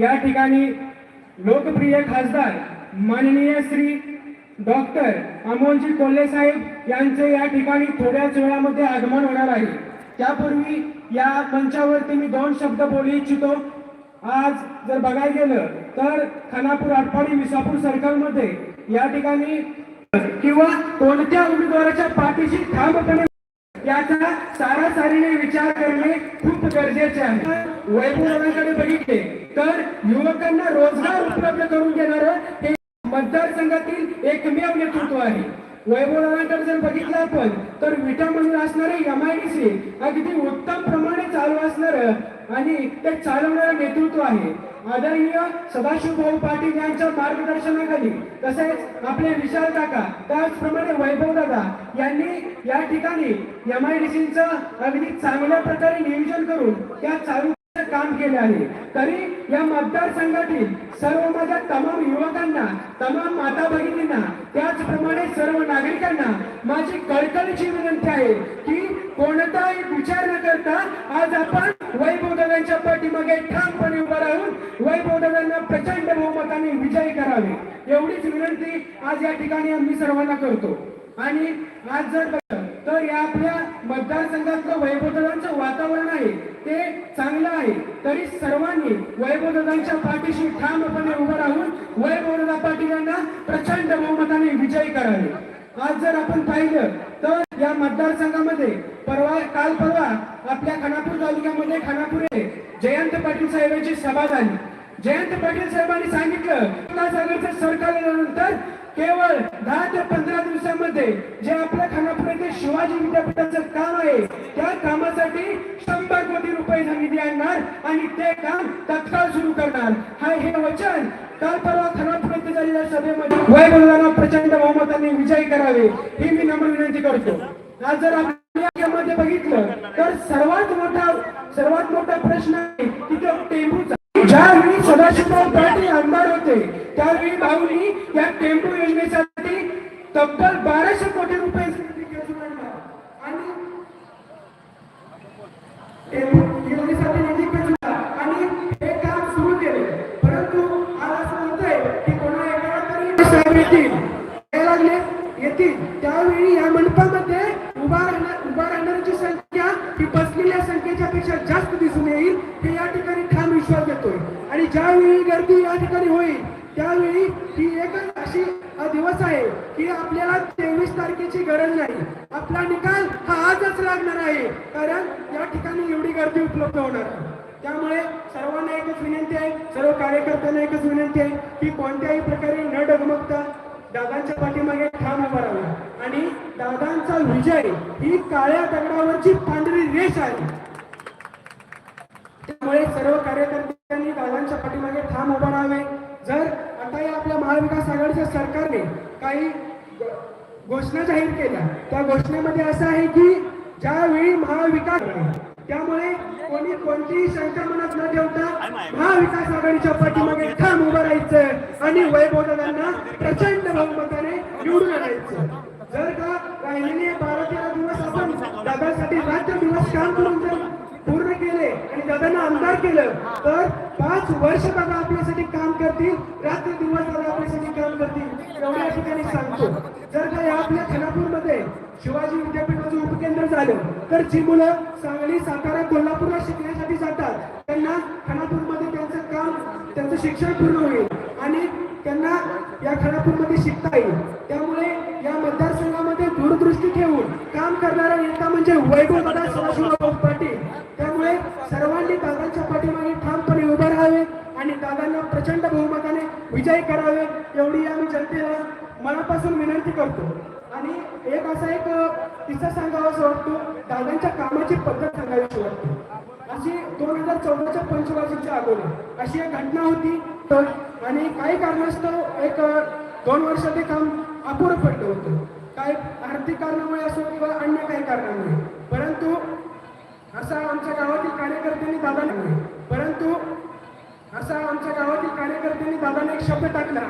या ठिकाणी लोकप्रिय खासदार माननीय श्री डॉक्टर अमोलजी कोल्हे साहेब यांचे या ठिकाणी थोड्याच वेळामध्ये आगमन होणार आहे. त्यापूर्वी या मंचावरती मी दोन शब्द बोलू इच्छितो. आज जर बघायला गेलं तर खानापूर आटपाडी विसापूर सर्कलमध्ये या ठिकाणी किंवा कोणत्या उमेदवाराच्या पाठीशी ठामपणे याचा सारासारीने विचार करणे खूप गरजेचे आहे. वैभवरावांकडे बघितले तर युवकांना रोजगार उपलब्ध करून देणार हे मतदारसंघातील एकमेव नेतृत्व आहे. वैभवरावांकडे जर बघितलं आपण तर विटामधून असणारे एम आय डी सी अगदी उत्तम प्रमाणे चालू असणार आणि ते चालवणारं नेतृत्व आहे. आदरणीय सदाशिव भाऊ पाटील यांच्या मार्गदर्शनाखाली तसेच आपले विशाल काका त्याचप्रमाणे वैभव दादा यांनी या ठिकाणी एम आय डी सीचं अगदी चांगल्या प्रकारे नियोजन करून त्या चालू काम केले आहे. तरी या मतदारसंघातील सर्व माझ्या तमाम युवकांना तमाम माता भगिनींना त्याचप्रमाणे सर्व नागरिकांना माझी कळकळीची विनंती आहे की कोणताही विचार न करता आज आपण वैभव वैभवदादांच्या पाठीमागे ठामपणे उभा राहून वैभवदादांना प्रचंड बहुमताने विजयी करावे एवढीच विनंती आज या ठिकाणी आम्ही सर्वांना करतो. आणि आज जर बघितलं तर या आपल्या मतदारसंघातलं वैभवदादांचं वातावरण आहे ते चांगलं आहे तरी सर्वांनी वैभवदादांच्या पाठीशी ठामपणे उभं राहून वैभवदादा पाटील यांना प्रचंड बहुमताने विजयी करावे. आज जर आपण पाहिलं तर या मतदारसंघामध्ये परवा काल परवा आपल्या खानापूर तालुक्यामध्ये खानापूर जयंत पाटील साहेबांची सभा झाली. जयंत पाटील साहेबांनी सांगितलं सागरचं सरकार आल्यानंतर केवळ दहा ते पंधरा दिवसामध्ये जे आपल्या खानापूर येथे शिवाजी विद्यापीठाचं काम आहे त्या कामासाठी शंभर कोटी रुपये निधी आणणार आणि ते काम तत्काळ सुरू करणार. हा हे वचन काल परवा खानापूर येथे झालेल्या सभेमध्ये वैभवदाना प्रचंड बहुमताने विजयी करावे ही मी नम्र विनंती करतो. आज जर आपण बघितलं तर सर्वात मोठा सर्वात मोठा प्रश्न आहे की तो टेंबूचा ज्यावेळी सदाशिवराव पाटील आमदार होते त्यावेळी भाऊनी या टेम्पो योजनेसाठी तब्बल बाराशे कोटी रुपये आणि हे काम सुरू केले. परंतु आज असं की कोणा तरी साहेब येतील लागले येतील. त्यावेळी या मंडपामध्ये उभा राहणार उभा राहणाऱ्यांची संख्या ही बसलेल्या संख्येच्या पेक्षा जास्त दिसून येईल. हे या ठिकाणी विश्वास देतोय. आणि ज्यावेळी गर्दी या ठिकाणी होईल त्यावेळी ही एकच अशी दिवस आहे की आपल्याला तेवीस तारखेची गरज नाही. आपला निकाल हा आजच लागणार आहे. कारण या ठिकाणी एवढी गर्दी उपलब्ध होणार त्यामुळे सर्वांना एकच विनंती आहे सर्व कार्यकर्त्यांना एकच विनंती आहे की कोणत्याही प्रकारे न डगमगता दादांच्या पाठीमागे ठाम उभा राहावा. आणि दादांचा विजय ही काळ्या दगडावरची पांढरी रेष आहे. त्यामुळे सर्व कार्यकर्त्यांनी दादांच्या पाठीमागे ठाम उभं राहावे. जर आता या आपल्या महाविकास आघाडीच्या सरकारने काही घोषणा जाहीर केल्या त्या घोषणेमध्ये असं आहे की ज्यावेळी महाविकास त्यामुळे कोणी कोणतीही शंका मनात न ठेवता महाविकास आघाडीच्या पाठीमागे ठाम उभं राहायचं आणि वैभवदादांना प्रचंड बहुमताने निवडून आणायचं. जर का राहिलेली दादांना आमदार केलं तर पाच वर्ष दादा आपल्यासाठी काम करतील रात्र दिवस दादा आपल्यासाठी काम करतील. एवढ्या ठिकाणी सांगतो. जर का या आपल्या खानापूरमध्ये शिवाजी विद्यापीठाचं उपकेंद्र झालं तर जी मुलं सांगली सातारा कोल्हापूरला शिकण्यासाठी जातात त्यांना खानापूरमध्ये त्यांचं काम त्यांचं शिक्षण पूर्ण होईल आणि त्यांना या खानापूरमध्ये शिकता येईल. त्यामुळे या मतदारसंघामध्ये दूरदृष्टी ठेवून काम करणारा नेता म्हणजे वैभव दादा सदाशिवराव पाटील. सर्वांनी दादांच्या पाठीमागे ठामपणे उभं राहावे आणि दादांना प्रचंड बहुमताने विजय करावे एवढी आम्ही जनतेला मनापासून विनंती करतो. आणि एक असा एक किस्सा सांगावासा वाटतो दादांच्या कामाची पद्धत सांगावीशी वाटते. अशी दोन हजार चौदाच्या पंचवार्षिकच्या अगोदर अशी एक घटना होती. तर आणि काही कारणास्तव एक दोन वर्ष ते काम अपुरं पडलं होतं. काय आर्थिक कारणामुळे असो किंवा अन्य काही कारणामुळे. परंतु असा आमच्या गावातील कार्यकर्त्यांनी दादाने परंतु असा आमच्या गावातील कार्यकर्त्यांनी दादाने एक शब्द टाकला.